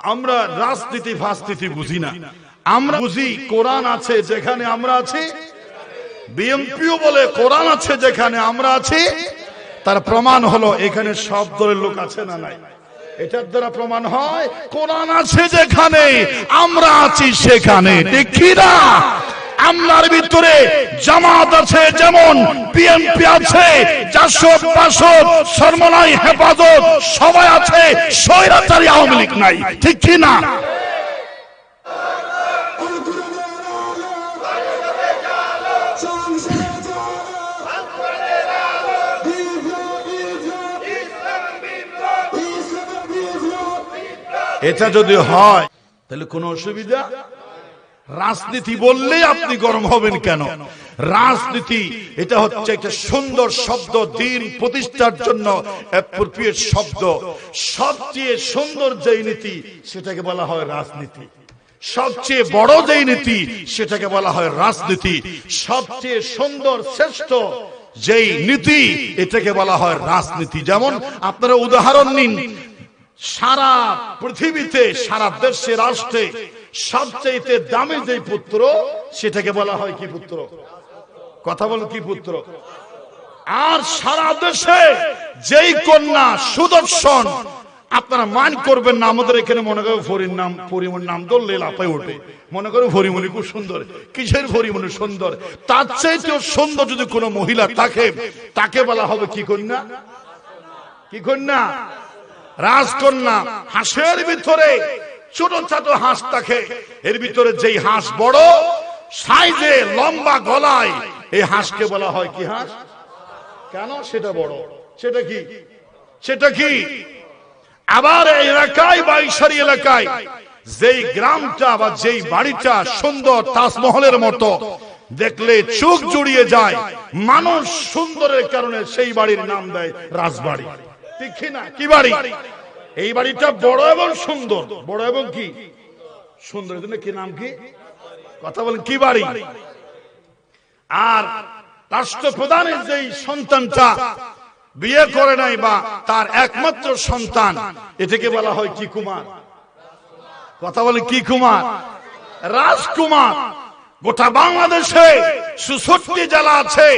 আমরা রাজনীতি ফাস্তিতি বুঝি না। আমরা বুঝি কোরআন আছে যেখানে আমরা আছি। বিএমপিও বলে কোরআন আছে যেখানে আমরা আছি। তার প্রমাণ হলো এখানে সব দলের লোক আছে না নাই। এটার দ্বারা প্রমাণ হয় কোরআন আছে যেখানে, আমরা আছি সেখানে। দেখি না? আমলার ভিতরে জামাত আছে, যেমন বিএনপি আছে, জাসদ, বাসদ সরমলাই হেফাজত, সবাই আছে, স্বৈরাচারী আওয়ামী লীগ নাই, ঠিক কি না? এটা যদি হয়, তাহলে কোনো অসুবিধা? রাজনীতি বললেই আপনি গরম হবেন কেন? রাজনীতি, এটা হচ্ছে একটা সুন্দর শব্দ, দিন প্রতিষ্ঠার জন্য শব্দ। সবচেয়ে সুন্দর যেই নীতি, সেটাকে বলা হয় রাজনীতি। সবচেয়ে বড় যেই নীতি, সেটাকে বলা হয় রাজনীতি। সবচেয়ে সুন্দর শ্রেষ্ঠ যেই নীতি, এটাকে বলা হয় রাজনীতি। যেমন আপনারা উদাহরণ নিন, সারা পৃথিবীতে, সারা দেশে, রাষ্ট্রে সবচেয়ে দামি যে পুত্র, সেটাকে বলা হয় কি পুত্র? কথা বল, কি পুত্র? আর সারা দেশে যেই কন্যা সুদর্শন, আপনারা মান করবেন না, আমাদের এখানে মনে করো ফরির নাম পরিমণ নাম ধরলে লাফাই ওঠে। মনে করো ফরিমণি খুব সুন্দর। কিসের ফরিমণি সুন্দর? তার চাইতেও সুন্দর যদি কোনো মহিলা থাকে, তাকে বলা হবে কি কন্যা? কি কন্যা? রাজকন্যা। হাঁসের ভিতরে ছোট ছোট হাঁস থাকে এর ভিতরে যেই হাঁস বড়, সাইজে লম্বা গলায় এই হাঁসকে বলা হয় কি হাঁস? কেন সেটা বড়? সেটা কি? সেটা কি? আবার এলাকায় বা ঈশ্বরী এলাকায় যেই গ্রামটা বা যেই বাড়িটা সুন্দর তাজমহলের মতো, দেখলে চোখ জুড়িয়ে যায়। মানুষ সুন্দরের কারণে সেই বাড়ির নাম দেয় রাজবাড়ি। কি বাড়ি? এই বাড়িটা বড় এবং সুন্দর। বড় এবং কি? সুন্দর কি নাম কি? কথা বলেন, কি বাড়ি? আর রাষ্ট্রপ্রধানের যেই সন্তানটা বিয়ে করে নাই বা তার একমাত্র সন্তান, এটাকে বলা হয় কি কুমার? কথা বলে কি কুমার? রাজকুমার। গোটা বাংলাদেশে সুষট্টি জেলা আছে,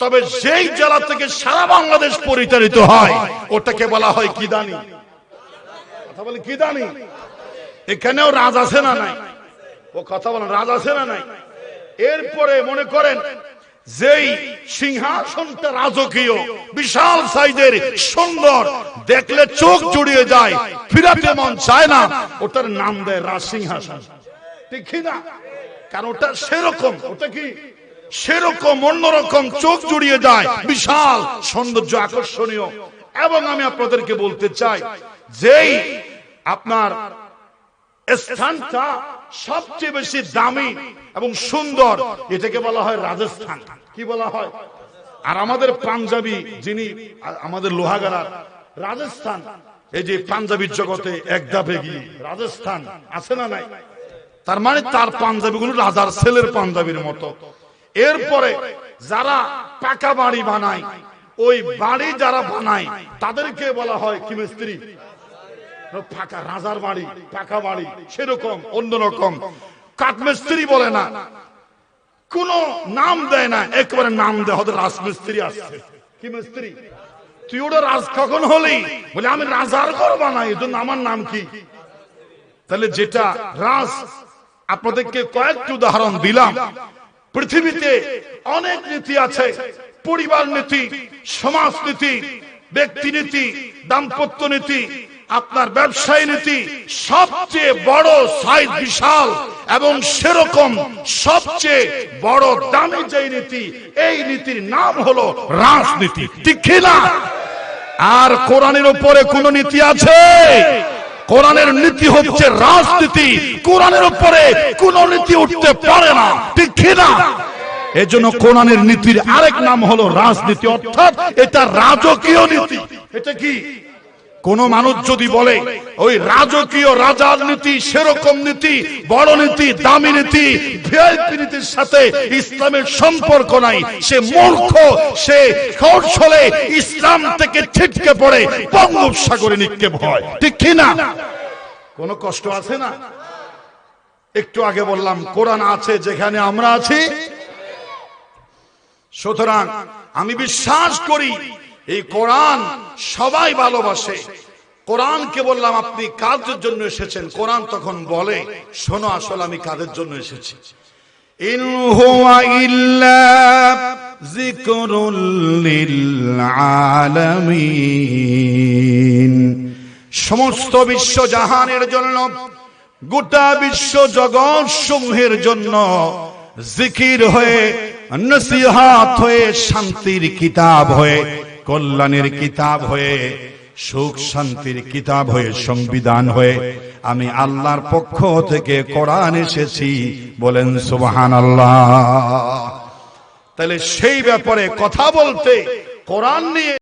তবে যেই জেলা থেকে সারা বাংলাদেশ পরিচালিত হয়, ওটাকে বলা হয় কি দানি কথা বলে কি দানি এখানেও রাজ আছে না নাই? ও কথা বলেন, রাজ আছে না নাই? এরপরে মনে করেন, যেই সিংহাসনটা রাজকীয়, বিশাল সাইজের, সুন্দর, দেখলে চোখ জুড়িয়ে যায়, ফিরাতে মন চায় না, ওটার নাম দেয় রাজ সিংহাসন। ঠিক না? কারণ ওটা সেরকম, ওটা কি? সেরকম, অন্যরকম চোখ জুড়িয়ে যায়, বিশাল সৌন্দর্য আকর্ষণীয়। এবং আমি আপনাদেরকে বলতে চাই, যেই আপনার স্থানটা সবচেয়ে বেশি দামি এবং সুন্দর, এটাকে বলা হয় রাজস্থান। কি বলা হয়? আর আমাদের পাঞ্জাবি যিনি আমাদের লোহাগাড়ার, রাজস্থান। এই যে পাঞ্জাবির জগতে এক গিয়ে, রাজস্থান আছে না নাই? তার মানে তার পাঞ্জাবি গুলো রাজার ছেলের পাঞ্জাবির মতো। এরপরে যারা পাকা বাড়ি বানায়, ওই বাড়ি যারা বানায়, তাদেরকে বলা হয় কি মিস্ত্রি? ফাঁকা রাজার বাড়ি, পাকা বাড়ি, সেরকম, অন্যরকম। কাঠমিস্ত্রি বলে না। কোন নাম দেয় না, একবারে নাম দেয়, হয়তো রাজমিস্ত্রি আসছে। কি মিস্ত্রি তুই ওটা রাজ কখন হলি? বলে, আমি রাজার ঘর বানাই জন্য আমার নাম কি? তাহলে যেটা রাজ, আপনাদেরকে কয়েকটি উদাহরণ দিলাম। পৃথিবীতে অনেক নীতি আছে, পরিবার নীতি, সমাজ নীতি, ব্যক্তি নীতি, দাম্পত্য নীতি আপনার ব্যবসায়ী নীতি সবচেয়ে বড় সাইজ বিশাল এবং সেরকম সবচেয়ে বড় দামি যে নীতি, এই নীতির নাম হলো রাজনীতি। ঠিক আর কোরআনের উপরে কোন নীতি আছে? কোরআনের নীতি হচ্ছে রাজনীতি। কোরআনের উপরে কোন নীতি উঠতে পারে না। ঠিক কি না? এজন্য কোরআনের নীতির আরেক নাম হলো রাজনীতি। অর্থাৎ এটা রাজকীয় নীতি। এটা কি? কোন মানুষ যদি বলে, ওই রাজকীয় রাজার নীতি, সেরকম নীতি, বড় নীতি, দামি নীতি নীতির সাথে ইসলামের সম্পর্ক নাই, সে মূর্খ, সে কৌশলে ইসলাম থেকে ছিটকে পড়ে, বঙ্গোপসাগরে নিক্ষেপ হয়। ঠিক না? কোনো কষ্ট আছে না? একটু আগে বললাম, কোরআন আছে, যেখানে আমরা আছি। সুতরাং আমি বিশ্বাস করি এই কোরআন সবাই ভালোবাসে। কোরআনকে বললাম, আপনি কাদের জন্য এসেছেন? কোরআন তখন বলে, শোনো, আসলে আমি কাদের জন্য এসেছি? সমস্ত বিশ্ব জাহানের জন্য, গোটা বিশ্ব জগৎ সমূহের জন্য জিকির হয়ে, নসিহাত হয়ে, শান্তির কিতাব হয়ে কল্যাণের কিতাব হয়ে, সুখ শান্তির কিতাব হয়ে, সংবিধান হয়ে, আমি আল্লাহর পক্ষ থেকে কোরআন এসেছি বলেন সুবাহান আল্লাহ তাহলে সেই ব্যাপারে কথা বলতে, কোরআন নিয়ে